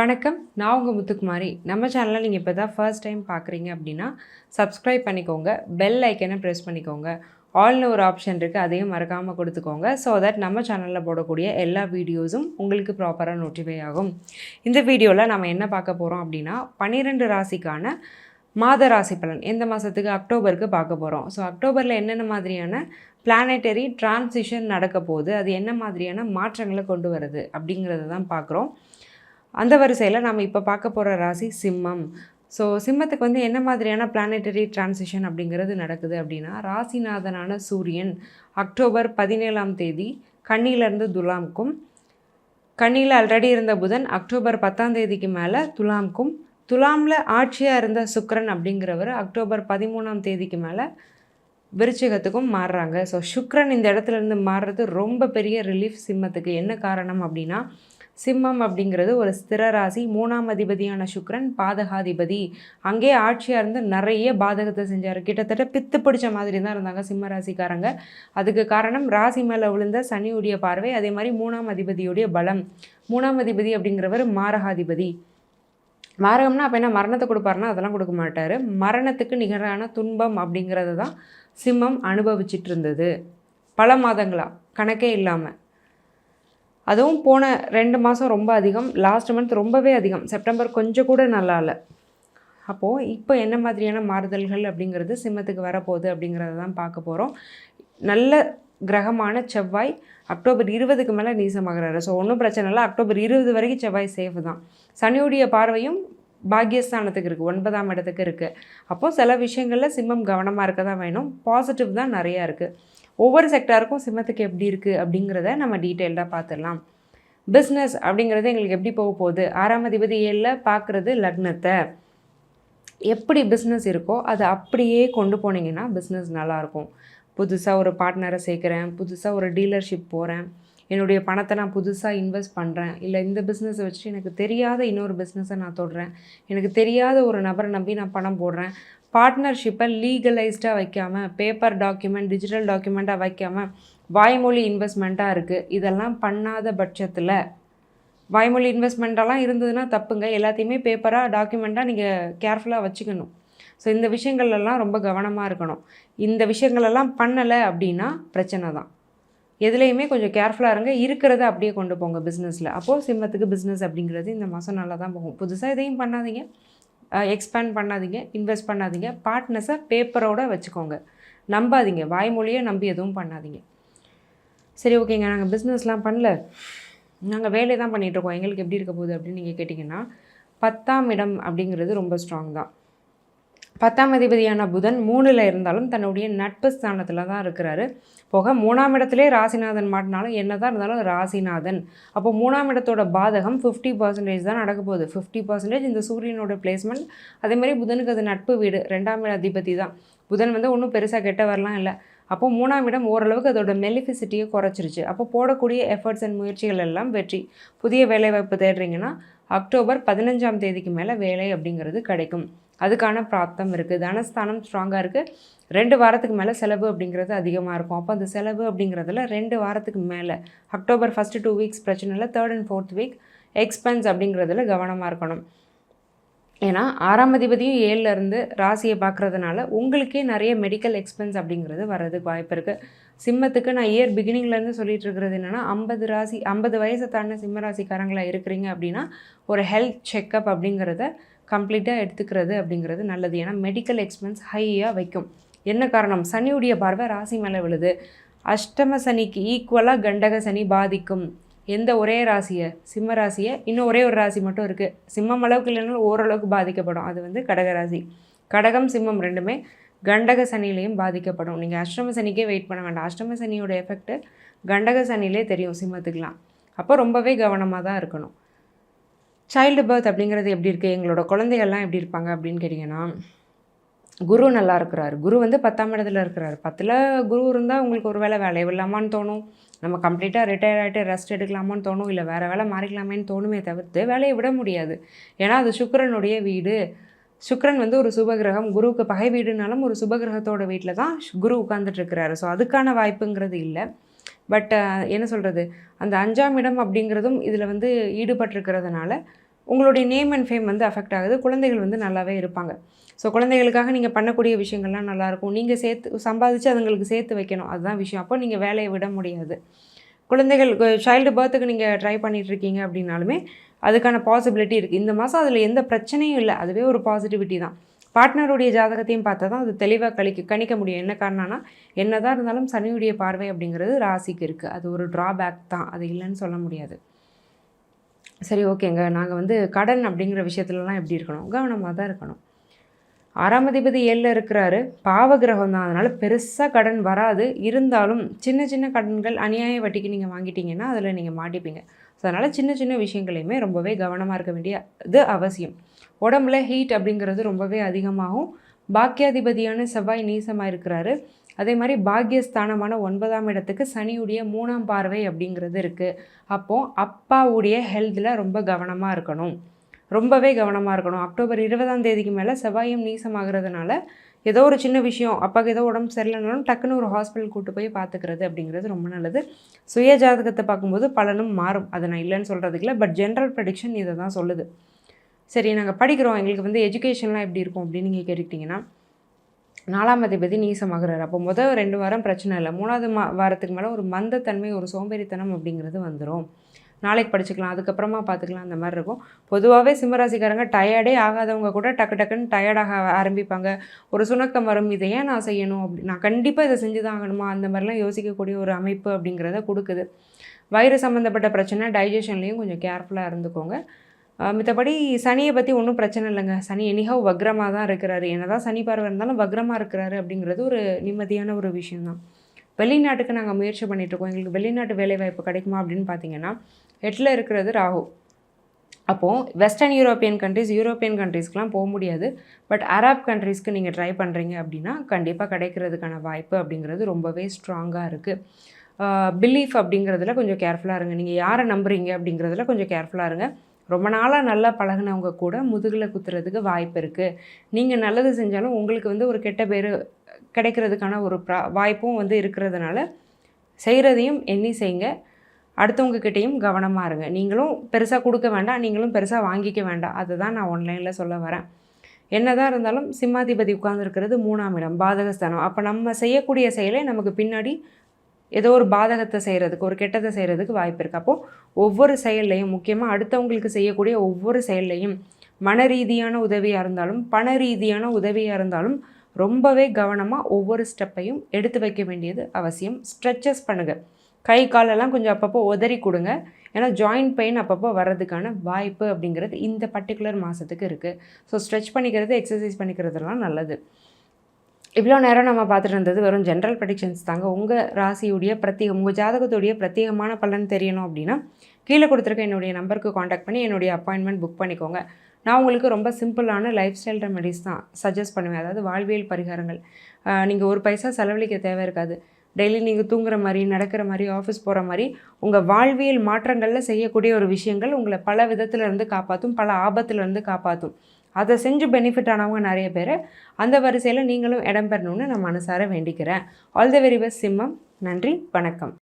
வணக்கம். நான் உங்கள் முத்துக்குமாரி. நம்ம சேனலில் நீங்கள் இப்போ தான் ஃபர்ஸ்ட் டைம் பார்க்குறீங்க அப்படின்னா சப்ஸ்கிரைப் பண்ணிக்கோங்க. பெல் ஐக்கனை ப்ரெஸ் பண்ணிக்கோங்க. ஆல்னு ஒரு ஆப்ஷன் இருக்குது அதையும் மறக்காமல் கொடுத்துக்கோங்க. ஸோ தட் நம்ம சேனலில் போடக்கூடிய எல்லா வீடியோஸும் உங்களுக்கு ப்ராப்பராக நோட்டிஃபை ஆகும். இந்த வீடியோவில் நம்ம என்ன பார்க்க போகிறோம் அப்படின்னா பன்னிரெண்டு ராசிக்கான மாத ராசி பலன். எந்த மாதத்துக்கு அக்டோபருக்கு பார்க்க போகிறோம் ஸோ அக்டோபரில் என்னென்ன மாதிரியான பிளானட்டரி டிரான்சிஷன் நடக்க போகுது? அது என்ன மாதிரியான மாற்றங்களை கொண்டு வருது? அப்படிங்கிறத தான் பார்க்குறோம். அந்த வரிசையில் நம்ம இப்போ பார்க்க போகிற ராசி சிம்மம். ஸோ சிம்மத்துக்கு வந்து என்ன மாதிரியான பிளானட்டரி டிரான்சிஷன் அப்படிங்கிறது நடக்குது அப்படின்னா ராசிநாதனான சூரியன் அக்டோபர் பதினேழாம் தேதி கன்னியிலேருந்து துலாம்க்கும் கண்ணியில் ஆல்ரெடி இருந்த புதன் அக்டோபர் பத்தாம் தேதிக்கு மேலே துலாம்க்கும் துலாமில் ஆட்சியாக இருந்த சுக்ரன் அப்படிங்கிறவர் அக்டோபர் பதிமூணாம் தேதிக்கு மேலே விருச்சிகத்துக்கும் மாறுறாங்க. ஸோ சுக்ரன் இந்த இடத்துல இருந்து மாறுறது ரொம்ப பெரிய ரிலீஃப் சிம்மத்துக்கு என்ன காரணம் அப்படின்னா சிம்மம் அப்படிங்கிறது ஒரு ஸ்திர ராசி மூணாம் அதிபதியான சுக்ரன் பாதகாதிபதி. அங்கே ஆட்சியாக இருந்து நிறைய பாதகத்தை செஞ்சார். கிட்டத்தட்ட பித்து பிடிச்ச மாதிரி தான் இருந்தாங்க சிம்ம ராசிக்காரங்க. அதுக்கு காரணம் ராசி மேலே விழுந்த சனியுடைய பார்வை அதே மாதிரி மூணாம் அதிபதியுடைய பலம். மூணாம் அதிபதி அப்படிங்கிறவர் மாரகாதிபதி. மாரகம்னா அப்போ என்ன மரணத்தை கொடுப்பாருன்னா அதெல்லாம் கொடுக்க மாட்டார். மரணத்துக்கு நிகரான துன்பம் அப்படிங்கிறது தான் சிம்மம் அனுபவிச்சிட்டு இருந்தது பல மாதங்களா? கணக்கே இல்லாமல் அதுவும் போன ரெண்டு மாதம் ரொம்ப அதிகம். லாஸ்ட் மந்த் ரொம்பவே அதிகம். செப்டம்பர் கொஞ்சம் கூட நல்லா இல்லை அப்போது இப்போ என்ன மாதிரியான மாறுதல்கள் அப்படிங்கிறது சிம்மத்துக்கு வரப்போகுது அப்படிங்கிறத தான் பார்க்க போகிறோம் நல்ல கிரகமான செவ்வாய் அக்டோபர் இருபதுக்கு மேலே நீசமாகிறாரு. ஸோ ஒன்றும் பிரச்சனை இல்லை. அக்டோபர் இருபது வரைக்கும் செவ்வாய் சேஃப் தான். சனியுடைய பார்வையும் பாக்கியஸ்தானத்துக்கு இருக்குது ஒன்பதாம் இடத்துக்கு இருக்குது அப்போது சில விஷயங்களில் சிம்மம் கவனமாக இருக்க தான் வேணும். பாசிட்டிவ் தான் நிறையா இருக்குது ஒவ்வொரு செக்டாருக்கும் சிம்மத்துக்கு எப்படி இருக்குது அப்படிங்கிறத நம்ம டீட்டெயில்டாக பார்த்துடலாம் பிஸ்னஸ் அப்படிங்கிறது எங்களுக்கு எப்படி போக போகுது? ஆறாம் அதிபதி ஏழில் பார்க்குறது லக்னத்தை. எப்படி பிஸ்னஸ் இருக்கோ அதை அப்படியே கொண்டு போனீங்கன்னா பிஸ்னஸ் நல்லாயிருக்கும் புதுசாக ஒரு பார்ட்னரை சேர்க்குறேன் புதுசாக ஒரு டீலர்ஷிப் போகிறேன் என்னுடைய பணத்தை நான் புதுசாக இன்வெஸ்ட் பண்ணுறேன் இல்லை இந்த பிஸ்னஸை வச்சு எனக்கு தெரியாத இன்னொரு பிஸ்னஸை நான் தொடுறேன். எனக்கு தெரியாத ஒரு நபரை நம்பி நான் பணம் போடுறேன். பார்ட்னர்ஷிப்பை லீகலைஸ்டாக வைக்காமல் பேப்பர் டாக்குமெண்ட் டிஜிட்டல் டாக்குமெண்ட்டாக வைக்காமல் வாய்மொழி இன்வெஸ்ட்மெண்ட்டாக இருக்குது இதெல்லாம் பண்ணாத பட்சத்தில் வாய்மொழி இன்வெஸ்ட்மெண்ட்டெல்லாம் இருந்ததுன்னா தப்புங்க. எல்லாத்தையுமே பேப்பராக டாக்குமெண்ட்டாக நீங்கள் கேர்ஃபுல்லாக வச்சுக்கணும். ஸோ இந்த விஷயங்கள்லாம் ரொம்ப கவனமாக இருக்கணும். இந்த விஷயங்களெல்லாம் பண்ணலை அப்படின்னா பிரச்சனை தான். எதுலேயுமே கொஞ்சம் கேர்ஃபுல்லாக இருங்க. இருக்கிறத அப்படியே கொண்டு போங்க பிஸ்னஸில் அப்போது சிம்மத்துக்கு பிஸ்னஸ் அப்படிங்கிறது இந்த மாதம் நல்லா தான் போகும். புதுசாக எதையும் பண்ணாதீங்க. எக்ஸ்பேண்ட் பண்ணாதீங்க. இன்வெஸ்ட் பண்ணாதீங்க. பார்ட்னர்ஸை பேப்பரோட வச்சுக்கோங்க. நம்பாதீங்க. வாய்மொழியை நம்பி எதுவும் பண்ணாதீங்க. சரி ஓகேங்க நாங்கள் பிஸ்னஸ்லாம் பண்ணல. நாங்கள் வேலை தான் பண்ணிகிட்ருக்கோம் எங்களுக்கு எப்படி இருக்க போகுது அப்படின்னு நீங்கள் கேட்டிங்கன்னா பத்தாம் இடம் அப்படிங்கிறது ரொம்ப ஸ்ட்ராங் தான். பத்தாம் அதிபதியான புதன் மூணில் இருந்தாலும் தன்னுடைய நட்பு ஸ்தானத்தில் தான் இருக்கிறாரு. போக மூணாம் இடத்துலே ராசிநாதன் மாட்டினாலும் என்ன தான் இருந்தாலும் ராசிநாதன். அப்போ மூணாம் இடத்தோட பாதகம் ஃபிஃப்டி பர்சன்டேஜ் தான் நடக்க போகுது. ஃபிஃப்டி பர்சன்டேஜ் இந்த சூரியனோட பிளேஸ்மெண்ட் அதே மாதிரி புதனுக்கு அது நட்பு வீடு ரெண்டாம் இட அதிபதி தான். புதன் வந்து ஒன்றும் பெருசாக கெட்ட வரலாம் இல்லை. அப்போ மூணாம் இடம் ஓரளவுக்கு அதோட மெலிஃபிசிட்டியை குறைச்சிருச்சு. அப்போ போடக்கூடிய எஃபர்ட்ஸ் அண்ட் முயற்சிகள் எல்லாம் வெற்றி. புதிய வேலைவாய்ப்பு தேடுறீங்கன்னா அக்டோபர் பதினஞ்சாம் தேதிக்கு மேலே வேலை அப்படிங்கிறது கிடைக்கும். அதுக்கான பிராப்தம் இருக்குது தனஸ்தானம் ஸ்ட்ராங்காக இருக்குது ரெண்டு வாரத்துக்கு மேலே செலவு அப்படிங்கிறது அதிகமாக இருக்கும். அப்போ அந்த செலவு அப்படிங்கிறதுல ரெண்டு வாரத்துக்கு மேலே அக்டோபர் ஃபஸ்ட்டு டூ வீக்ஸ் பிரச்சனை இல்லை third and fourth week expense அப்படிங்கிறதுல கவனமாக இருக்கணும். ஏன்னா ஆறாம் அதிபதியும் ஏழில் இருந்து ராசியை பார்க்குறதுனால உங்களுக்கே நிறைய மெடிக்கல் எக்ஸ்பென்ஸ் அப்படிங்கிறது வர்றதுக்கு வாய்ப்பு இருக்குது சிம்மத்துக்கு நான் இயர் பிகினிங்லேருந்து சொல்லிட்டு இருக்கிறது என்னென்னா ஐம்பது ராசி ஐம்பது வயசை தாண்டின சிம்ம ராசிக்காரங்களாக இருக்கிறீங்க அப்படின்னா ஒரு ஹெல்த் செக்கப் அப்படிங்கிறத கம்ப்ளீட்டாக எடுத்துக்கிறது அப்படிங்கிறது நல்லது. ஏன்னா மெடிக்கல் எக்ஸ்பென்ஸ் ஹையாக வைக்கும். என்ன காரணம்? சனியுடைய பார்வை ராசி மேலே விழுது. அஷ்டம சனிக்கு ஈக்குவலாக கண்டக சனி பாதிக்கும். எந்த ஒரே ராசியை? சிம்ம ராசியை? இன்னும் ஒரே ஒரு ராசி மட்டும் இருக்குது சிம்மம் அளவுக்கு இல்லைனாலும் ஓரளவுக்கு பாதிக்கப்படும். அது வந்து கடக ராசி. கடகம் சிம்மம் ரெண்டுமே கண்டக சனிலையும் பாதிக்கப்படும். நீங்கள் அஷ்டம சனிக்கே வெயிட் பண்ண வேண்டாம். அஷ்டம சனியோட எஃபெக்ட்டு கண்டக சனிலே தெரியும் சிம்மத்துக்கெலாம் அப்போ ரொம்பவே கவனமாக தான் இருக்கணும். சைல்டு பர்த் அப்படிங்கிறது எப்படி இருக்குது எங்களோட குழந்தைகள்லாம் எப்படி இருப்பாங்க அப்படின்னு கேட்டிங்கன்னா குரு நல்லா இருக்கிறாரு. குரு வந்து பத்தாம் இடத்துல இருக்கிறார். பத்தில் குரு இருந்தால் உங்களுக்கு ஒரு வேளை வேலை இல்லாமான்னு தோணும். நம்ம கம்ப்ளீட்டாக ரிட்டையர் ஆகிட்டு ரெஸ்ட் எடுக்கலாமான்னு தோணும். இல்லை வேறு வேலை மாறிக்கலாமேன்னு தோணுமே தவிர்த்து வேலையை விட முடியாது. ஏன்னா அது சுக்கரனுடைய வீடு. சுக்கரன் வந்து ஒரு சுபகிரகம். குருவுக்கு பகை வீடுனாலும் ஒரு சுபகிரகத்தோட வீட்டில் தான் குரு உட்காந்துட்டு இருக்கிறாரு. ஸோ அதுக்கான வாய்ப்புங்கிறது இல்லை. பட் என்ன சொல்கிறது அந்த அஞ்சாம் இடம் அப்படிங்கிறதும் இதில் வந்து ஈடுபட்டிருக்கிறதுனால உங்களுடைய நேம் அண்ட் ஃபேம் வந்து அஃபெக்ட் ஆகுது. குழந்தைகள் வந்து நல்லாவே இருப்பாங்க. ஸோ குழந்தைகளுக்காக நீங்கள் பண்ணக்கூடிய விஷயங்கள்லாம் நல்லாயிருக்கும். நீங்கள் சேர்த்து சம்பாதிச்சு அதுங்களுக்கு சேர்த்து வைக்கணும். அதுதான் விஷயம். அப்போ நீங்கள் வேலையை விட முடியாது. குழந்தைகள் சைல்டு பர்த்துக்கு நீங்கள் ட்ரை பண்ணிகிட்ருக்கீங்க அப்படின்னாலுமே அதுக்கான பாசிபிலிட்டி இருக்குது இந்த மாதம் அதில் எந்த பிரச்சனையும் இல்லை. அதுவே ஒரு பாசிட்டிவிட்டி தான். பார்ட்னருடைய ஜாதகத்தையும் பார்த்தா தான் அது தெளிவாக கழிக்க கணிக்க முடியும். என்ன காரணம்னா என்ன தான் இருந்தாலும் சனியுடைய பார்வை அப்படிங்கிறது ராசிக்கு இருக்குது அது ஒரு ட்ராபேக் தான். அது இல்லைன்னு சொல்ல முடியாது. சரி ஓகேங்க நாங்கள் வந்து கடன் அப்படிங்கிற விஷயத்துலலாம் எப்படி இருக்கணும்? கவனமாக தான் இருக்கணும். ஆறாம் அதிபதி ஏழில் இருக்கிறாரு. பாவகிரகம் தான். அதனால் பெருசாக கடன் வராது. இருந்தாலும் சின்ன சின்ன கடன்கள் அநியாய வட்டிக்கு நீங்கள் வாங்கிட்டீங்கன்னா அதில் நீங்கள் மாட்டிப்பீங்க. ஸோ அதனால் சின்ன சின்ன விஷயங்களையுமே ரொம்பவே கவனமாக இருக்க வேண்டியது அவசியம். உடம்புல ஹீட் அப்படிங்கிறது ரொம்பவே அதிகமாகும். பாக்கியாதிபதியான செவ்வாய் நீசமாக இருக்கிறாரு. அதே மாதிரி பாக்கியஸ்தானமான ஒன்பதாம் இடத்துக்கு சனியுடைய மூணாம் பார்வை அப்படிங்கிறது இருக்குது அப்போது அப்பாவுடைய ஹெல்த்தில் ரொம்ப கவனமாக இருக்கணும். ரொம்பவே கவனமாக இருக்கணும். அக்டோபர் இருபதாம் தேதிக்கு மேலே செவ்வாயும் நீசமாகிறதுனால ஏதோ ஒரு சின்ன விஷயம் அப்பாவுக்கு ஏதோ உடம்பு சரியில்லைனாலும் டக்குன்னு ஒரு ஹாஸ்பிட்டல் கூட்டு போய் பார்த்துக்கிறது அப்படிங்கிறது ரொம்ப நல்லது. சுய ஜாதகத்தை பார்க்கும்போது பலனும் மாறும். அதை நான் இல்லைன்னு சொல்கிறதுக்கு இல்லை பட் ஜென்ரல் ப்ரடிக்ஷன் இதை தான் சொல்லுது. சரி நாங்கள் படிக்கிறோம். எங்களுக்கு வந்து எஜுகேஷன்லாம் எப்படி இருக்கும் அப்படின்னு நீங்கள் கேட்டுக்கிட்டிங்கன்னா நாலாம் அதிபதி நீசமாகிறார். அப்போ முதல் ரெண்டு வாரம் பிரச்சனை இல்லை. மூணாவது மா வாரத்துக்கு மேலே ஒரு மந்தத்தன்மை ஒரு சோம்பேறித்தனம் அப்படிங்கிறது வந்துடும் நாளைக்கு படிச்சுக்கலாம் அதுக்கப்புறமா பார்த்துக்கலாம் அந்த மாதிரி இருக்கும். பொதுவாகவே சிம்மராசிக்காரங்க டயர்டே ஆகாதவங்க கூட டக்கு டக்குன்னு டயர்டாக ஆரம்பிப்பாங்க. ஒரு சுணக்கம் வரும் இதை ஏன் நான் செய்யணும் அப்படி? நான் கண்டிப்பாக இதை செஞ்சு தான் ஆகணுமா? அந்த மாதிரிலாம் யோசிக்கக்கூடிய ஒரு அமைப்பு அப்படிங்கிறத கொடுக்குது. வயிறு சம்மந்தப்பட்ட பிரச்சனை டைஜஷன்லேயும் கொஞ்சம் கேர்ஃபுல்லாக இருந்துக்கோங்க. மித்தபடி சனியை பற்றி ஒன்றும் பிரச்சனை இல்லைங்க. சனி எனிஹவ் வக்ரமாக தான் இருக்கிறாரு. என்ன தான் சனி பார்வை இருந்தாலும் வக்ரமாக இருக்கிறாரு அப்படிங்கிறது ஒரு நிம்மதியான ஒரு விஷயந்தான் வெளிநாட்டுக்கு நாங்கள் முயற்சி பண்ணிகிட்ருக்கோம் எங்களுக்கு வெளிநாட்டு வேலைவாய்ப்பு கிடைக்குமா அப்படின்னு பார்த்தீங்கன்னா எட்டில் இருக்கிறது ராகு. அப்போது வெஸ்டர்ன் யூரோப்பியன் கண்ட்ரிஸ் யூரோப்பியன் கண்ட்ரீஸ்க்கெலாம் போக முடியாது. பட் அராப் கண்ட்ரீஸ்க்கு நீங்கள் ட்ரை பண்ணுறீங்க அப்படின்னா கண்டிப்பாக கிடைக்கிறதுக்கான வாய்ப்பு அப்படிங்கிறது ரொம்பவே ஸ்ட்ராங்காக இருக்குது பிலீஃப் அப்படிங்கிறதுல கொஞ்சம் கேர்ஃபுல்லாக இருங்க. நீங்கள் யாரை நம்புறீங்க அப்படிங்கிறதுல கொஞ்சம் கேர்ஃபுல்லாக இருங்க. ரொம்ப நாளாக நல்லா பழகினவங்க கூட முதுகில் குத்துறதுக்கு வாய்ப்பு இருக்குது நீங்கள் நல்லது செஞ்சாலும் உங்களுக்கு வந்து ஒரு கெட்ட பேர் கிடைக்கிறதுக்கான ஒரு ப்ரா வாய்ப்பும் வந்து இருக்கிறதுனால செய்கிறதையும் எண்ணி செய்யுங்க அடுத்தவங்கக்கிட்டேயும் கவனமாக இருங்க. நீங்களும் பெருசாக கொடுக்க வேண்டாம் நீங்களும் பெருசாக வாங்கிக்க வேண்டாம். அதை தான் நான் ஆன்லைனில் சொல்ல வரேன். என்னதான் இருந்தாலும் சிம்மாதிபதி உட்கார்ந்துருக்கிறது மூணாம் இடம் பாதகஸ்தானம். அப்போ நம்ம செய்யக்கூடிய செயலை நமக்கு பின்னாடி ஏதோ ஒரு பாதகத்தை செய்கிறதுக்கு ஒரு கெட்டதை செய்கிறதுக்கு வாய்ப்பு இருக்குது அப்போது ஒவ்வொரு செயல்லையும் முக்கியமாக அடுத்தவங்களுக்கு செய்யக்கூடிய ஒவ்வொரு செயல்லையும் மன ரீதியான உதவியாக இருந்தாலும் பண ரீதியான உதவியாக இருந்தாலும் ரொம்பவே கவனமாக ஒவ்வொரு ஸ்டெப்பையும் எடுத்து வைக்க வேண்டியது அவசியம். ஸ்ட்ரெச்சஸ் பண்ணுங்கள் கை காலெல்லாம் கொஞ்சம் அப்பப்போ உதறி கொடுங்க. ஏன்னா ஜாயிண்ட் பெயின் அப்பப்போ வர்றதுக்கான வாய்ப்பு அப்படிங்கிறது இந்த பர்டிகுலர் மாதத்துக்கு இருக்குது ஸோ ஸ்ட்ரெச் பண்ணிக்கிறது எக்ஸசைஸ் பண்ணிக்கிறதுலாம் நல்லது. இவ்வளோ நேரம் நம்ம பார்த்துட்டு இருந்தது வெறும் ஜென்ரல் ப்ரெடிக்ஷன்ஸ் தாங்க. உங்கள் ராசியுடைய பிரத்யேகம் உங்கள் ஜாதகத்துடைய பிரத்யேகமான பலன் தெரியணும் அப்படின்னா கீழே கொடுத்துருக்க என்னுடைய நம்பருக்கு காண்டாக்ட் பண்ணி என்னுடைய அப்பாயின்மெண்ட் புக் பண்ணிக்கோங்க. நான் உங்களுக்கு ரொம்ப சிம்பிளான லைஃப் ஸ்டைல் ரெமெடிஸ் தான் சஜஸ்ட் பண்ணுவேன். அதாவது வாழ்வியல் பரிகாரங்கள். நீங்கள் ஒரு பைசா செலவழிக்க தேவை இருக்காது. டெய்லி நீங்கள் தூங்குற மாதிரி நடக்கிற மாதிரி ஆஃபீஸ் போகிற மாதிரி உங்கள் வாழ்வியல் மாற்றங்களில் செய்யக்கூடிய ஒரு விஷயங்கள் உங்களை பல விதத்துலேருந்து காப்பாற்றும் பல ஆபத்துலேருந்து காப்பாற்றும் அதை செஞ்சு பெனிஃபிட் ஆனவங்க நிறைய பேர். அந்த வரிசையில் நீங்களும் இடம் பெறணும்னு நான் மனசார வேண்டிக்கிறேன். ஆல் த வெரி பெஸ்ட் சிம்மம். நன்றி வணக்கம்.